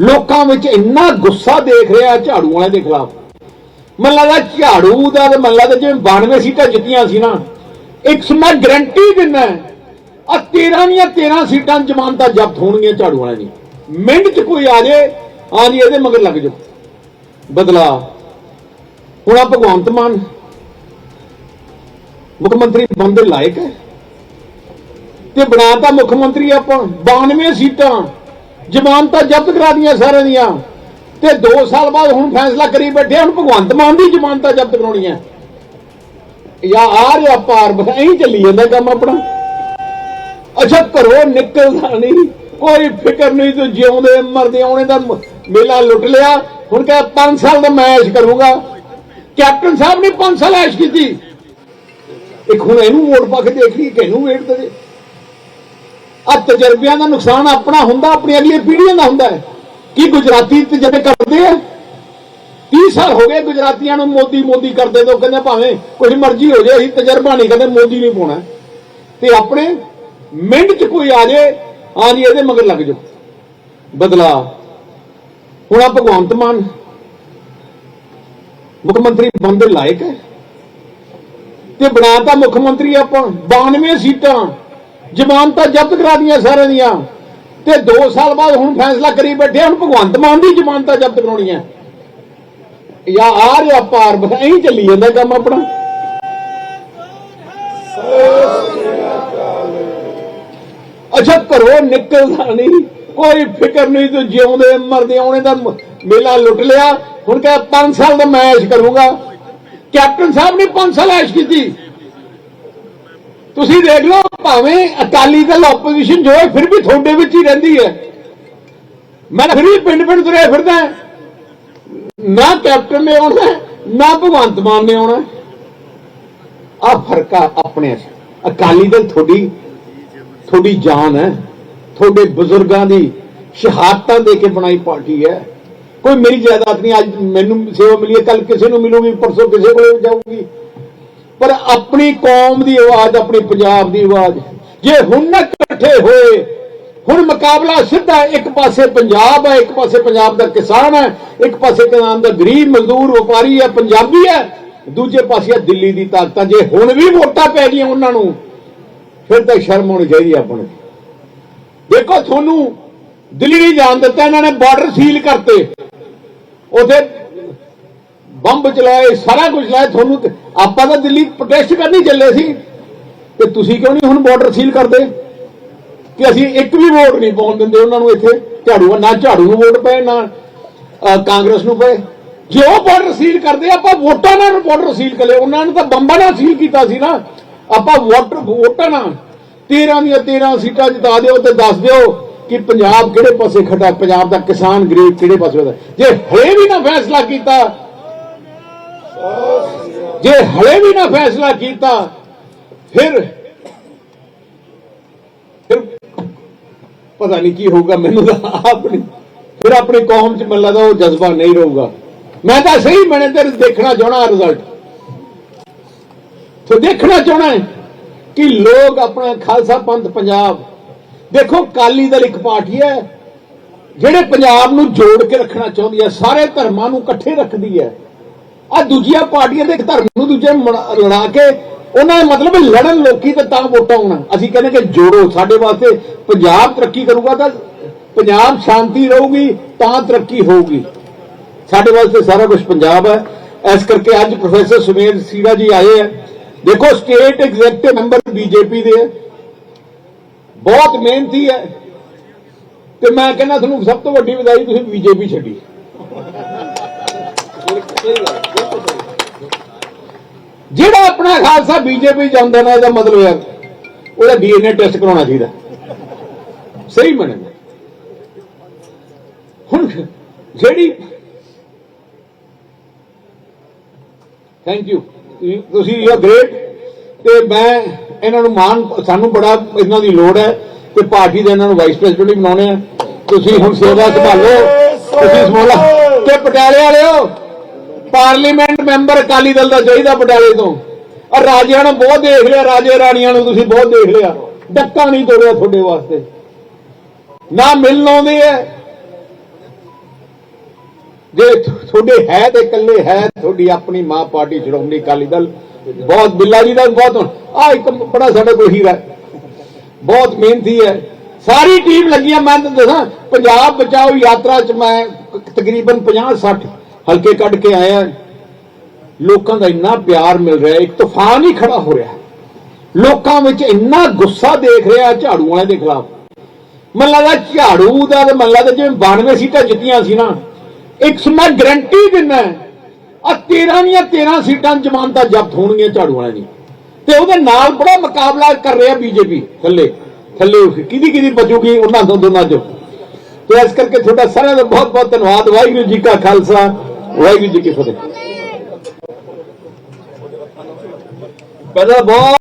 ਲੋਕਾਂ ਵਿੱਚ ਇੰਨਾ ਗੁੱਸਾ ਦੇਖ ਰਿਹਾ ਝਾੜੂ ਵਾਲਿਆਂ ਦੇ ਖਿਲਾਫ। ਮੈਨੂੰ ਲੱਗਦਾ ਝਾੜੂ ਦਾ ਤੇ ਮੈਨੂੰ ਲੱਗਦਾ ਜਿਵੇਂ 92 ਸੀਟਾਂ ਜਿੱਤੀਆਂ ਸੀ ਨਾ, ਇੱਕ ਮੈਂ ਗਰੰਟੀ ਦਿੰਦਾ ਆ 13 ਦੀਆਂ 13 ਸੀਟਾਂ ਜ਼ਮਾਨਤਾਂ ਜ਼ਬਤ ਹੋਣਗੀਆਂ ਝਾੜੂ ਵਾਲਿਆਂ ਦੀ ਮਿੰਟ 'ਚ ਕੋਈ ਆ ਜੇ, ਆ ਜੀ ਇਹਦੇ ਮਗਰ ਲੱਗ ਜਾਓ। ਬਦਲਾ। ਹੁਣ ਆ ਭਗਵੰਤ ਮਾਨ, ਮੁੱਖ ਮੰਤਰੀ ਬਣਨ ਲਾਇਕ ਹੈ। ਤੇ ਬਣਾਤਾ ਮੁੱਖ ਮੰਤਰੀ ਆਪਾਂ 92 ਸੀਟਾਂ। ਜ਼ਮਾਨਤਾਂ ਜ਼ਬਤ ਕਰਾ ਦੀਆਂ ਸਾਰਿਆਂ ਦੀਆਂ। ਤੇ 2 ਸਾਲ ਬਾਅਦ ਹੁਣ ਫੈਸਲਾ ਕਰੀ ਬੈਠੇ ਹੁਣ ਭਗਵੰਤ ਮਾਨ ਦੀ ਜ਼ਮਾਨਤਾਂ ਜ਼ਬਤ ਕਰਾਉਣੀਆਂ ਜਾਂ ਆ ਰਿਹਾ ਪਾਰ, ਬਸ ਚੱਲੀ ਜਾਂਦਾ ਕੰਮ ਆਪਣਾ। ਅੱਛਾ, ਘਰੋਂ ਨਿਕਲਦਾ ਨਹੀਂ, ਕੋਈ ਫਿਕਰ ਨਹੀਂ, ਤੂੰ ਜਿਉਂਦੇ ਮਰਦੇ ਆਉਣੇ ਦਾ ਮੇਲਾ ਲੁੱਟ ਲਿਆ। ਹੁਣ ਕਹੇ 5 ਸਾਲ ਦਾ ਮੈਂ ਐਸ਼ ਕਰੂੰਗਾ। ਕੈਪਟਨ ਸਾਹਿਬ ਨੇ 5 ਸਾਲ ਐਸ਼ ਕੀਤੀ। ਇੱਕ ਹੁਣ ਇਹਨੂੰ ਵੋਟ ਪਾ ਕੇ ਦੇਖ ਲਈ ਕਿ ਇਹਨੂੰ ਵੇਟ ਦੇਵੇ। ਆ ਤਜਰਬਿਆਂ ਦਾ ਨੁਕਸਾਨ ਆਪਣਾ ਹੁੰਦਾ, ਆਪਣੀ ਅਗਲੀ ਪੀੜ੍ਹੀਆਂ ਦਾ ਹੁੰਦਾ ਹੈ। ਕੀ ਗੁਜਰਾਤੀ ਤਜਰਬੇ ਕਰਦੇ ਆ? 30 ਸਾਲ ਹੋ ਗਏ ਗੁਜਰਾਤੀਆਂ ਨੂੰ ਮੋਦੀ ਮੋਦੀ ਕਰਦੇ ਤੋਂ, ਕਹਿੰਦੇ ਭਾਵੇਂ ਕੋਈ ਮਰਜ਼ੀ ਹੋ ਜਾਏ, ਅਸੀਂ ਤਜਰਬਾ ਨਹੀਂ ਕਹਿੰਦੇ ਮੋਦੀ ਨਹੀਂ ਪਾਉਣਾ ਤੇ ਆਪਣੇ ਮਿੰਟ 'ਚ ਕੋਈ ਆ ਜਾਏ, ਆ ਜੀ ਇਹਦੇ ਮਗਰ ਲੱਗ ਜਾਓ। ਬਦਲਾ ਹੁਣ ਆ ਭਗਵੰਤ ਮਾਨ। ਮੁੱਖ ਮੰਤਰੀ ਬਣਨ ਲਾਇਕ ਹੈ। ਤੇ ਬਣਾਤਾ ਮੁੱਖ ਮੰਤਰੀ ਆਪਾਂ 92 ਸੀਟਾਂ। ਜ਼ਮਾਨਤਾਂ ਜ਼ਬਤ ਕਰਾ ਦੀਆਂ ਸਾਰਿਆਂ ਦੀਆਂ। ਤੇ 2 ਸਾਲ ਬਾਅਦ ਹੁਣ ਫੈਸਲਾ ਕਰੀ ਬੈਠੇ ਹੁਣ ਭਗਵੰਤ ਮਾਨ ਦੀ ਜ਼ਮਾਨਤਾਂ ਜ਼ਬਤ ਕਰਾਉਣੀਆਂ। ਜਾਂ ਆ ਰਿਹਾ ਪਾਰ, ਬਸ ਐਂ ਚੱਲੀ ਜਾਂਦਾ ਕੰਮ ਆਪਣਾ। ਅੱਛਾ, ਘਰੋਂ ਨਿਕਲਦਾ ਨਹੀਂ, ਕੋਈ ਫਿਕਰ ਨਹੀਂ, ਤੂੰ ਜਿਉਂਦੇ ਮਰਦੇ ਆਉਣੇ ਦਾ ਮੇਲਾ ਲੁੱਟ ਲਿਆ। ਹੁਣ ਕਹੇ 5 ਸਾਲ ਦਾ ਮੈਂ ਐਸ਼ ਕਰੂੰਗਾ। ਕੈਪਟਨ ਸਾਹਿਬ ਨੇ 5 ਸਾਲ ਐਸ਼ ਕੀਤੀ। ਤੁਸੀਂ ਦੇਖ ਲਓ ਭਾਵੇਂ ਅਕਾਲੀ ਦਲ ਆਪੋਜੀਸ਼ਨ ਜੋ ਹੈ, ਫਿਰ ਵੀ ਤੁਹਾਡੇ ਵਿੱਚ ਹੀ ਰਹਿੰਦੀ ਹੈ। ਮੈਂ ਫਿਰ ਵੀ ਪਿੰਡ ਪਿੰਡ ਤੁਰਿਆ ਫਿਰਦਾ ਨਾ ਕੈਪਟਨ ਨੇ ਆਉਣਾ, ਨਾ ਭਗਵੰਤ ਮਾਨ ਨੇ ਆਉਣਾ। ਆ ਫ਼ਰਕ ਆ ਆਪਣੇ 'ਚ। ਅਕਾਲੀ ਦਲ ਤੁਹਾਡੀ ਤੁਹਾਡੀ ਜਾਨ ਹੈ। ਤੁਹਾਡੇ ਬਜ਼ੁਰਗਾਂ ਦੀ ਸ਼ਹਾਦਤਾਂ ਦੇ ਕੇ ਬਣਾਈ ਪਾਰਟੀ ਹੈ। ਕੋਈ ਮੇਰੀ ਜਾਇਦਾਦ ਨਹੀਂ, ਅੱਜ ਮੈਨੂੰ ਸੇਵਾ ਮਿਲੀ ਹੈ ਕੱਲ ਕਿਸੇ ਨੂੰ ਮਿਲੂਗੀ, ਪਰਸੋਂ ਕਿਸੇ ਕੋਲ ਜਾਊਗੀ। ਪਰ ਆਪਣੀ ਕੌਮ ਦੀ ਆਵਾਜ਼, ਆਪਣੀ ਪੰਜਾਬ ਦੀ ਆਵਾਜ਼। ਜੇ ਹੁਣ ਨਾ ਇਕੱਠੇ ਹੋਏ, ਹੁਣ ਮੁਕਾਬਲਾ ਸਿੱਧਾ ਇੱਕ ਪਾਸੇ ਪੰਜਾਬ ਹੈ, ਇੱਕ ਪਾਸੇ ਪੰਜਾਬ ਦਾ ਕਿਸਾਨ ਹੈ, ਇੱਕ ਪਾਸੇ ਕਿਸਾਨ ਦਾ ਗਰੀਬ ਮਜ਼ਦੂਰ ਵਪਾਰੀ ਹੈ, ਪੰਜਾਬੀ ਹੈ, ਦੂਜੇ ਪਾਸੇ ਹੈ ਦਿੱਲੀ ਦੀ ਤਾਕਤਾਂ। ਜੇ ਹੁਣ ਵੀ ਵੋਟਾਂ ਪੈ ਗਈਆਂ ਉਹਨਾਂ ਨੂੰ, ਫਿਰ ਤਾਂ ਸ਼ਰਮ ਹੋਣੀ ਚਾਹੀਦੀ ਹੈ ਆਪਾਂ ਨੂੰ। ਦੇਖੋ ਤੁਹਾਨੂੰ ਦਿੱਲੀ ਨਹੀਂ ਜਾਣ ਦਿੱਤਾ, ਇਹਨਾਂ ਨੇ ਬਾਰਡਰ ਸੀਲ ਕਰਤੇ। ਉਹਦੇ ਬੰਬ ਚਲਾਏ, ਸਾਰਾ ਕੁਝ ਲਾਇਆ ਤੁਹਾਨੂੰ ਆਪਾਂ ਤਾਂ ਦਿੱਲੀ ਪ੍ਰੋਟੈਸਟ ਕਰਨੀ ਚੱਲੇ ਸੀ। ਤੇ ਤੁਸੀਂ ਕਿਉਂ ਨਹੀਂ ਹੁਣ ਬਾਰਡਰ ਸੀਲ ਕਰਦੇ? ਕਿ ਅਸੀਂ ਇੱਕ ਵੀ ਵੋਟ ਨਹੀਂ ਪਾਉਣ ਦਿੰਦੇ ਉਹਨਾਂ ਨੂੰ ਇੱਥੇ। ਝਾੜੂ ਨਾ ਝਾੜੂ ਨੂੰ ਵੋਟ ਪਏ, ਨਾ ਕਾਂਗਰਸ ਨੂੰ ਪਏ। ਜੇ ਉਹ ਬਾਰਡਰ ਸੀਲ ਕਰਦੇ, ਆਪਾਂ ਵੋਟਾਂ ਨਾਲ ਬਾਰਡਰ ਸੀਲ ਕਰੇ ਉਹਨਾਂ ਨੇ ਤਾਂ ਬੰਬਾਂ ਨਾਲ ਸੀਲ ਕੀਤਾ ਸੀ ਨਾ। ਆਪਾਂ ਵੋਟਰ ਵੋਟਾਂ ਨਾਲ। 13 ਦੀਆਂ 13 ਸੀਟਾਂ ਜਿਤਾ ਦਿਓ ਤੇ ਦੱਸ ਦਿਓ ਕਿ ਪੰਜਾਬ ਕਿਹੜੇ ਪਾਸੇ ਖੜਾ ਪੰਜਾਬ ਦਾ ਕਿਸਾਨ ਗਰੀਬ ਕਿਹੜੇ ਪਾਸੇ ਹੁੰਦਾ ਜੇ ਹਲੇ ਵੀ ਨਾ ਫੈਸਲਾ ਕੀਤਾ ਜੇ ਹਲੇ ਵੀ ਨਾ ਫੈਸਲਾ ਕੀਤਾ, ਫਿਰ ਫਿਰ ਪਤਾ ਨਹੀਂ ਕੀ ਹੋਊਗਾ ਮੈਨੂੰ ਤਾਂ ਆਪਣੀ ਫਿਰ ਆਪਣੀ ਕੌਮ ਚ ਮੈਨੂੰ ਲੱਗਦਾ ਉਹ ਜਜ਼ਬਾ ਨਹੀਂ ਰਹੂਗਾ। ਮੈਂ ਤਾਂ ਸਹੀ ਮੈਨੇ ਤੇ ਦੇਖਣਾ ਚਾਹਣਾ ਰਿਜ਼ਲਟ ਤੇ ਦੇਖਣਾ ਚਾਹਣਾ ਕਿ ਲੋਕ ਆਪਣਾ ਖਾਲਸਾ ਪੰਥ ਪੰਜਾਬ, ਦੇਖੋ ਕਾਲੀ ਦਲ ਇੱਕ ਪਾਰਟੀ ਹੈ, ਜਿਹੜੇ ਪੰਜਾਬ ਨੂੰ ਜੋੜ ਕੇ ਰੱਖਣਾ ਚਾਹੁੰਦੀ ਹੈ, ਸਾਰੇ ਧਰਮਾਂ ਨੂੰ ਇਕੱਠੇ ਰੱਖਦੀ ਹੈ। ਆ ਦੂਜੀਆਂ ਪਾਰਟੀਆਂ ਦੇ ਇੱਕ ਧਰਮ ਨੂੰ ਦੂਜੇ ਮੜਾ- ਲੜਾ ਕੇ ਉਹਨਾਂ ਦਾ ਮਤਲਬ ਲੜਨ ਲੋਕੀ ਤੇ ਤਾਂ ਵੋਟਾਂ ਆਉਣਾ ਅਸੀਂ ਕਹਿੰਦੇ ਕਿ ਜੋੜੋ, ਸਾਡੇ ਵਾਸਤੇ ਪੰਜਾਬ ਤਰੱਕੀ ਕਰੂਗਾ ਤਾਂ ਪੰਜਾਬ ਸ਼ਾਂਤੀ ਰਹੂਗੀ, ਤਾਂ ਤਰੱਕੀ ਹੋਊਗੀ। ਸਾਡੇ ਵਾਸਤੇ ਸਾਰਾ ਕੁਝ ਪੰਜਾਬ ਹੈ। ਇਸ ਕਰਕੇ ਅੱਜ ਪ੍ਰੋਫੈਸਰ ਸੁਮੇਰ ਸੀਰਾ ਜੀ ਆਏ ਹੈ। ਦੇਖੋ ਸਟੇਟ ਐਗਜ਼ੈਕਟਿਵ ਮੈਂਬਰ ਬੀਜੇਪੀ ਦੇ ਹੈ। ਬਹੁਤ ਮਿਹਨਤੀ ਹੈ। ਤੇ ਮੈਂ ਕਹਿੰਦਾ, ਤੁਹਾਨੂੰ ਸਭ ਤੋਂ ਵੱਡੀ ਵਧਾਈ ਤੁਸੀਂ ਬੀਜੇਪੀ ਛੱਡੀ। ਜਿਹੜਾ ਆਪਣਾ ਖਾਲਸਾ ਬੀਜੇਪੀ ਜਾਂਦਾ ਨਾ, ਇਹਦਾ ਮਤਲਬ ਹੈ ਉਹਦਾ ਡੀਐਨਏ ਟੈਸਟ ਕਰਾਉਣਾ ਚਾਹੀਦਾ। ਸਹੀ ਮੰਨਦੇ ਹੁਣ ਜਿਹੜੀ ਥੈਂਕ ਯੂ ਤੁਸੀਂ ਯੂ ਆਰ ਗ੍ਰੇਟ। ਤੇ ਮੈਂ ਇਹਨਾਂ ਨੂੰ ਮਾਨ ਸਾਨੂੰ ਬੜਾ ਇਹਨਾਂ ਦੀ ਲੋੜ ਹੈ ਤੇ ਪਾਰਟੀ ਦੇ ਇਹਨਾਂ ਨੂੰ ਵਾਈਸ ਪ੍ਰੈਜ਼ੀਡੈਂਟ ਬਣਾਉਣੇ ਆ। ਤੁਸੀਂ ਹੁਣ ਸੇਵਾ ਸੰਭਾਲੋ। ਤੁਸੀਂ ਸਮੋਲਾ ਤੇ ਪਟਿਆਲੇ ਵਾਲਿਓ ਪਾਰਲੀਮੈਂਟ ਮੈਂਬਰ ਅਕਾਲੀ ਦਲ ਦਾ ਚਾਹੀਦਾ ਪਟਿਆਲੇ ਤੋਂ। ਔਰ ਰਾਜਿਆਂ ਨੂੰ ਬਹੁਤ ਦੇਖ ਲਿਆ, ਰਾਜੇ ਰਾਣੀਆਂ ਨੂੰ ਤੁਸੀਂ ਬਹੁਤ ਦੇਖ ਲਿਆ। ਡੱਕਾ ਨਹੀਂ ਤੋੜਿਆ ਤੁਹਾਡੇ ਵਾਸਤੇ। ਨਾ ਮਿਲਣ ਆਉਂਦੇ ਐ। ਜੇ ਤੁਹਾਡੇ ਹੈ ਤੇ ਇਕੱਲੇ ਹੈ, ਤੁਹਾਡੀ ਆਪਣੀ ਮਾਂ ਪਾਰਟੀ ਸ਼੍ਰੋਮਣੀ ਅਕਾਲੀ ਦਲ, ਬਹੁਤ ਬਿੱਲਾ ਜੀ ਦਾ ਵੀ ਬਹੁਤ ਆ ਇੱਕ ਬੜਾ ਸਾਡਾ ਕੋਈ ਹੀਰਾ ਬਹੁਤ ਮਿਹਨਤੀ ਹੈ। ਸਾਰੀ ਟੀਮ ਲੱਗੀਆਂ, ਮੈਂ ਤੁਹਾਨੂੰ ਦੱਸਾਂ, ਪੰਜਾਬ ਬਚਾਓ ਯਾਤਰਾ ਚ ਮੈਂ ਤਕਰੀਬਨ 50 60 ਹਲਕੇ ਕੱਢ ਕੇ ਆਇਆ ਲੋਕਾਂ ਦਾ ਇੰਨਾ ਪਿਆਰ ਮਿਲ ਰਿਹਾ ਇੱਕ ਤੂਫਾਨ ਹੀ ਖੜਾ ਹੋ ਰਿਹਾ ਲੋਕਾਂ ਵਿੱਚ ਇੰਨਾ ਗੁੱਸਾ ਦੇਖ ਰਿਹਾ ਝਾੜੂ ਵਾਲਿਆਂ ਦੇ ਖਿਲਾਫ। ਮਨ ਲੱਗਦਾ ਝਾੜੂ ਦਾ ਤੇ ਮਨ ਲੱਗਦਾ ਜਿਵੇਂ 92 ਸੀਟਾਂ ਜਿੱਤੀਆਂ ਸੀ ਨਾ, ਇੱਕ ਮੈਂ ਗਰੰਟੀ ਦਿੰਦਾ ਆ 13 ਦੀਆਂ 13 ਸੀਟਾਂ ਜ਼ਮਾਨਤਾਂ ਜ਼ਬਤ ਹੋਣਗੀਆਂ ਝਾੜੂ ਵਾਲਿਆਂ ਦੀ। ਤੇ ਉਹਦੇ ਨਾਲ ਬੜਾ ਮੁਕਾਬਲਾ ਕਰ ਰਿਹਾ ਬੀਜੇਪੀ, ਥੱਲੇ ਥੱਲੇ ਕਿਹਦੀ ਕਿਹਦੀ ਬਚੂਗੀ ਉਹਨਾਂ ਤੋਂ ਦੋਨਾਂ ਚੋਂ। ਤੇ ਇਸ ਕਰਕੇ ਤੁਹਾਡਾ ਸਾਰਿਆਂ ਦਾ ਬਹੁਤ ਬਹੁਤ ਧੰਨਵਾਦ। ਵਾਹਿਗੁਰੂ ਜੀ ਕਾ ਖਾਲਸਾ। ਵਾਹਿਗੁਰੂ ਜੀ ਕੀ ਫਤਿਹ ਪਹਿਲਾਂ ਬਹੁਤ